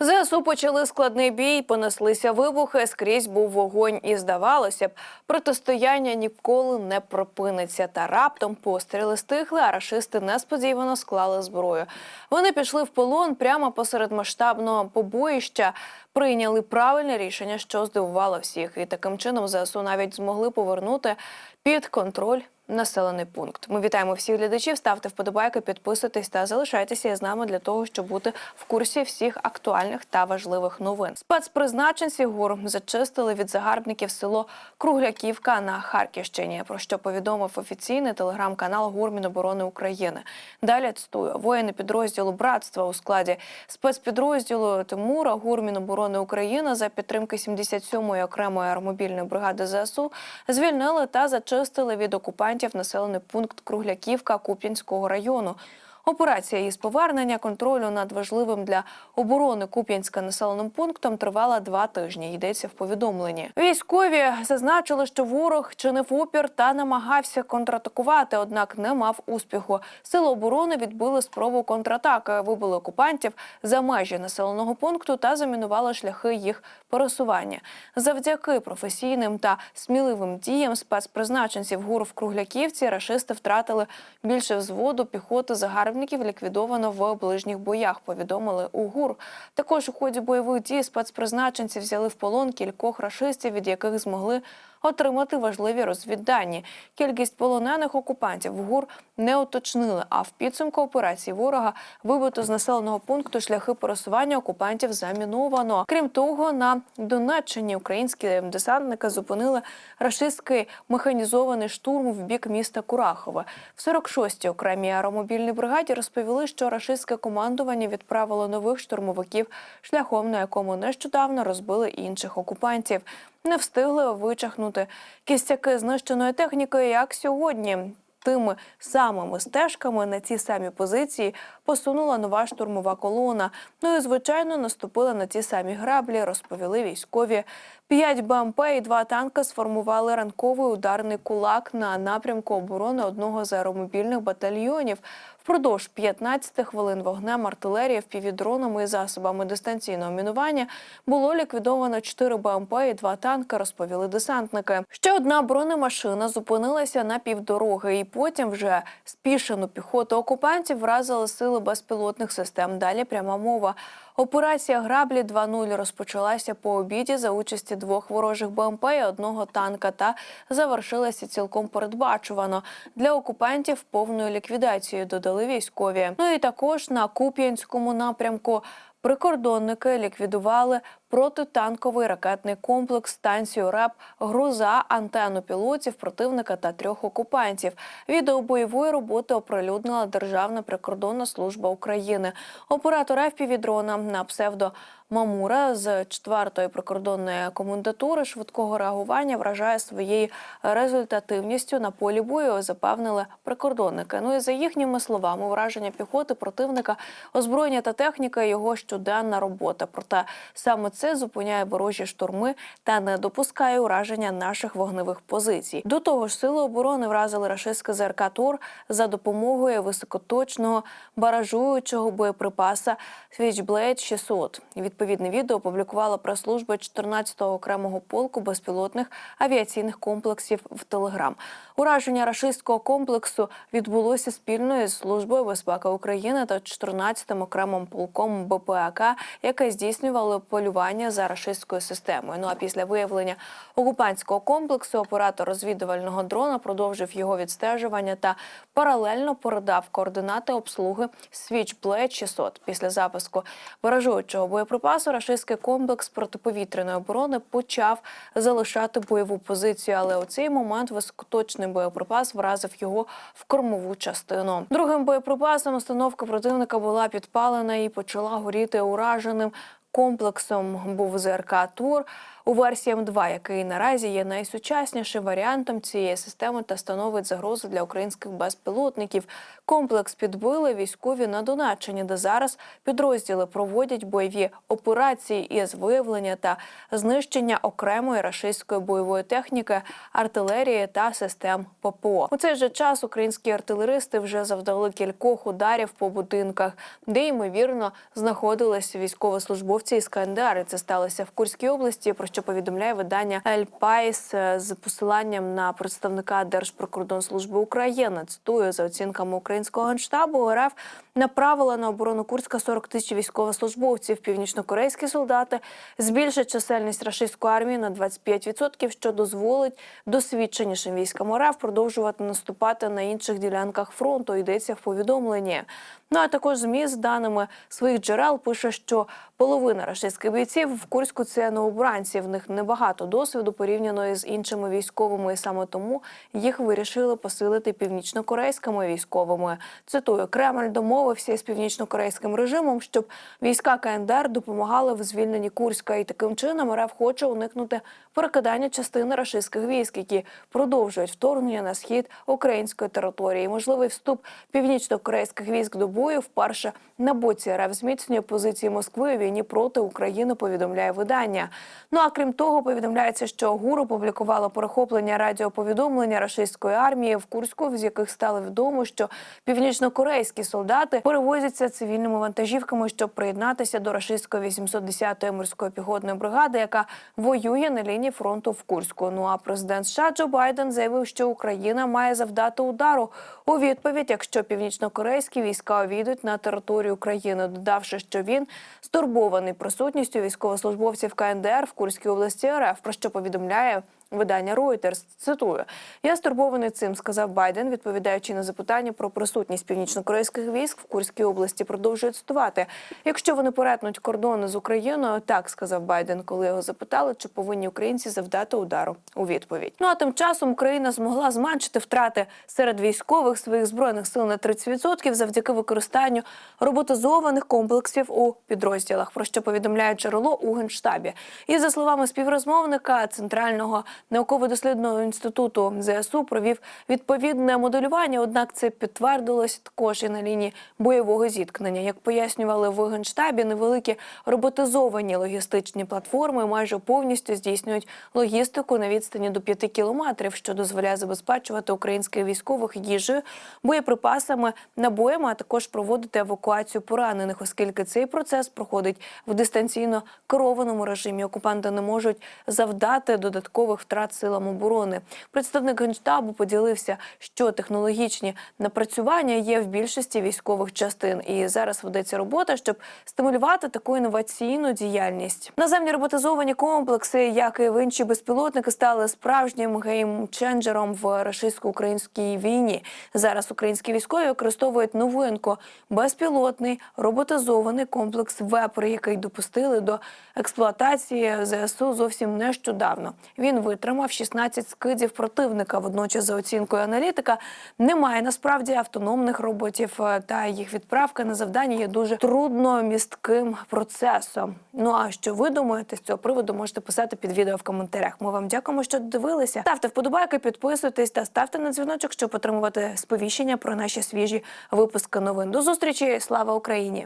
ЗСУ почали складний бій, понеслися вибухи, скрізь був вогонь, і здавалося б, протистояння ніколи не припиниться. Та раптом постріли стихли, а рашисти несподівано склали зброю. Вони пішли в полон прямо посеред масштабного побоїща. Прийняли правильне рішення, що здивувало всіх, і таким чином ЗСУ навіть змогли повернути під контроль населений пункт. Ми вітаємо всіх глядачів. Ставте вподобайки, підписуйтесь та залишайтеся з нами для того, щоб бути в курсі всіх актуальних та важливих новин. Спецпризначенці ГУР зачистили від загарбників село Кругляківка на Харківщині. Про що повідомив офіційний телеграм-канал ГУР Міноборони України. Далі цитую воїни підрозділу братства у складі спецпідрозділу Тимура ГУР Міноборони України за підтримки 77-ї окремої аеромобільної бригади ЗСУ звільнили та зачистили від окупантів населений пункт Кругляківка Куп'янського району. Операція із повернення контролю над важливим для оборони Куп'янська населеним пунктом тривала два тижні. Йдеться в повідомленні. Військові зазначили, що ворог чинив опір та намагався контратакувати, однак не мав успіху. Сили оборони відбили спробу контратаки, вибили окупантів за межі населеного пункту та замінували шляхи їх пересування. Завдяки професійним та сміливим діям спецпризначенців ГУР в Кругляківці рашисти втратили більше взводу піхоти загарбників ліквідовано в ближніх боях. Повідомили у ГУР. Також у ході бойових дій спецпризначенці взяли в полон кількох рашистів, від яких змогли отримати важливі розвіддані. Кількість полонених окупантів в ГУР не уточнили. А в підсумку операції ворога вибито з населеного пункту шляхи пересування окупантів заміновано. Крім того, на Донеччині українські десантники зупинили рашистський механізований штурм в бік міста Курахове. В 46-й окремій аеромобільній бригаді розповіли, що рашистське командування відправило нових штурмовиків шляхом, на якому нещодавно розбили інших окупантів. Не встигли вичахнути кістяки знищеної техніки, як сьогодні. Тими самими стежками на ці самі позиції посунула нова штурмова колона. Ну і звичайно наступили на ті самі граблі, розповіли військові. П'ять БМП і два танки сформували ранковий ударний кулак на напрямку оборони одного з аеромобільних батальйонів. Впродовж 15 хвилин вогнем артилерії, впівдронами і засобами дистанційного мінування було ліквідовано 4 БМП і два танки, розповіли десантники. Ще одна бронемашина зупинилася на півдороги, і потім вже спішену піхоту окупантів вразили сили безпілотних систем. Далі пряма мова. Операція граблі 2.0 розпочалася по обіді за участі двох ворожих БМП і одного танка та завершилася цілком передбачувано для окупантів повною ліквідацією. Додали військові. Ну і також на Куп'янському напрямку. Прикордонники ліквідували протитанковий ракетний комплекс, станцію РЕП, груза, антенну пілотів противника та трьох окупантів. Відео бойової роботи оприлюднила Державна прикордонна служба України. Оператор FPV-дрона на псевдо Мамура з 4-ї прикордонної комендатури швидкого реагування вражає своєю результативністю на полі бою. Запевнили прикордонники. Ну і за їхніми словами, враження піхоти противника, озброєння та техніка його щоденна робота. Проте саме це зупиняє ворожі штурми та не допускає ураження наших вогневих позицій. До того ж, сили оборони вразили рашистське ЗРК ТОР за допомогою високоточного баражуючого боєприпаса Switchblade 600. Відповідне відео опублікувала прес-служба 14-го окремого полку безпілотних авіаційних комплексів в Телеграм. Ураження рашистського комплексу відбулося спільно із службою безпеки України та 14-м окремим полком БПАК, яке здійснювало полювання за рашистською системою. Ну а після виявлення окупантського комплексу оператор розвідувального дрона продовжив його відстежування та паралельно передав координати обслуги Switchblade 600. Після запуску баражуючого боєприпасу рашистський комплекс протиповітряної оборони почав залишати бойову позицію, але у цей момент високоточний боєприпас вразив його в кормову частину. Другим боєприпасом установка противника була підпалена і почала горіти ураженим. Комплексом був ЗРК Тур. у версії М2, який наразі є найсучаснішим варіантом цієї системи та становить загрозу для українських безпілотників. Комплекс підбили військові на Донеччині, де зараз підрозділи проводять бойові операції із виявлення та знищення окремої рашистської бойової техніки, артилерії та систем ППО. У цей же час українські артилеристи вже завдали кількох ударів по будинках, де ймовірно знаходилися військовослужбовці КНДР. І Це сталося в Курській області. Про що повідомляє видання Ель Пайс е, з посиланням на представника Держприкордонслужби України. Цитую за оцінками українського генштабу РФ направила на оборону Курська 40 тисяч військовослужбовців. Північнокорейські солдати збільшать чисельність рашистської армії на 25%, що дозволить досвідченішим військам РФ продовжувати наступати на інших ділянках фронту. Йдеться в повідомленні. Ну а також змі з даними своїх джерел пише, що половина рашистських бійців в Курську це новобранці. В них небагато досвіду порівняно із іншими військовими, і саме тому їх вирішили посилити північнокорейськими військовими. Цитую, Кремль домовився із північнокорейським режимом, щоб війська КНДР допомагали в звільненні Курська, і таким чином РФ хоче уникнути перекидання частини рашистських військ, які продовжують вторгнення на схід української території. Можливий вступ північно-корейських військ до бою вперше на боці РФ зміцнює позиції Москви у війні проти України. Повідомляє видання. Ну а крім того, повідомляється, що ГУР опублікувало перехоплення радіоповідомлення рашистської армії в Курську, з яких стало відомо, що північно-корейські солдати перевозяться цивільними вантажівками, щоб приєднатися до рашистської 810-ї морської піхотної бригади, яка воює на лінії фронту в Курську. Ну а президент США Джо Байден заявив, що Україна має завдати удару у відповідь, якщо північно-корейські війська увійдуть на територію України, додавши, що він стурбований присутністю військовослужбовців КНДР в Курській області РФ, про що повідомляє. Видання Reuters. цитую: я стурбований цим, сказав Байден, відповідаючи на запитання про присутність північно-корейських військ в Курській області. Продовжує цитувати. Якщо вони перетнуть кордони з Україною, так сказав Байден, коли його запитали, чи повинні українці завдати удару у відповідь. Ну а тим часом Україна змогла зменшити втрати серед військових своїх збройних сил на 30% завдяки використанню роботизованих комплексів у підрозділах. Про що повідомляє джерело у генштабі. І за словами співрозмовника центрального науково-дослідного інституту ЗСУ провів відповідне моделювання. Однак це підтвердилось також і на лінії бойового зіткнення. Як пояснювали в генштабі, невеликі роботизовані логістичні платформи майже повністю здійснюють логістику на відстані до 5 кілометрів, що дозволяє забезпечувати українських військових їжею, боєприпасами, набоями, а також проводити евакуацію поранених, оскільки цей процес проходить в дистанційно керованому режимі. Окупанти не можуть завдати додаткових втрат силам оборони. Представник генштабу поділився, що технологічні напрацювання є в більшості військових частин, і зараз ведеться робота, щоб стимулювати таку інноваційну діяльність. Наземні роботизовані комплекси, як і в інші безпілотники, стали справжнім геймченджером в рашистсько-українській війні. Зараз українські військові використовують новинку безпілотний роботизований комплекс «Вепр», який допустили до експлуатації ЗСУ зовсім нещодавно. Він витримав 16 скидів противника. Водночас, за оцінкою аналітика, немає насправді автономних роботів, е, та їх відправка на завдання є дуже трудно містким процесом. Ну а що ви думаєте з цього приводу? Можете писати під відео в коментарях. Ми вам дякуємо, що дивилися. Ставте вподобайки, підписуйтесь та ставте на дзвіночок, щоб отримувати сповіщення про наші свіжі випуски новин. До зустрічі! Слава Україні!